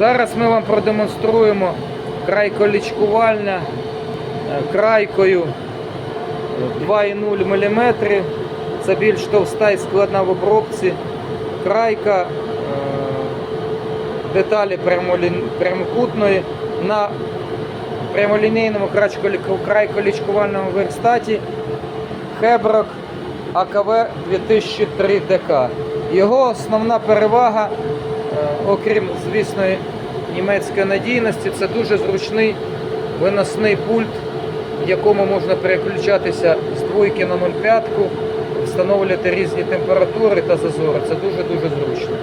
Зараз ми вам продемонструємо крайколічкувальня е, крайкою 2,0 мм. Це більш товста і складна в обробці. Крайка е, деталі прямокутної на прямолінійному крайколічкувальному верстаті Хеброк АКВ 2003 ДК. Його основна перевага, окрім звісно, німецької надійності, це дуже зручний виносний пульт, в якому можна переключатися з двойки на 0,5, встановлювати різні температури та зазори. Це дуже-дуже зручно.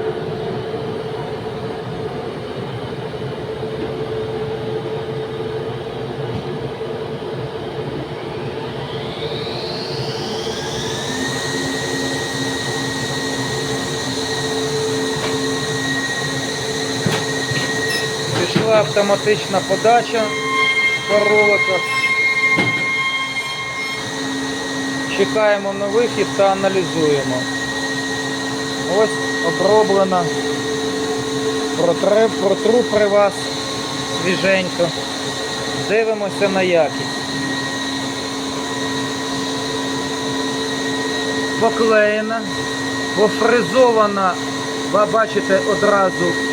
Пішла автоматична подача по. Чекаємо на вихід та аналізуємо. Ось оброблена. Протре- Протру при вас свіженько. Дивимося на якість. Поклеєна, пофризована, ви бачите одразу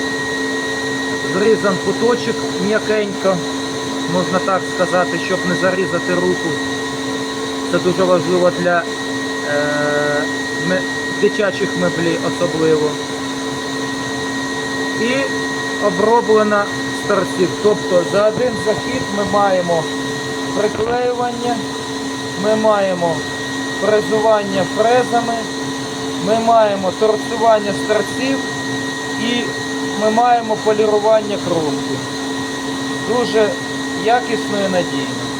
зрізан куточок м'якенько, можна так сказати, щоб не зарізати руку. Це дуже важливо для е, дитячих меблів особливо. І оброблена з торців. Тобто за один захід ми маємо приклеювання, ми маємо фрезування фрезами, ми маємо торцювання з торців і ми маємо полірування кромки. Дуже якісно і надійно.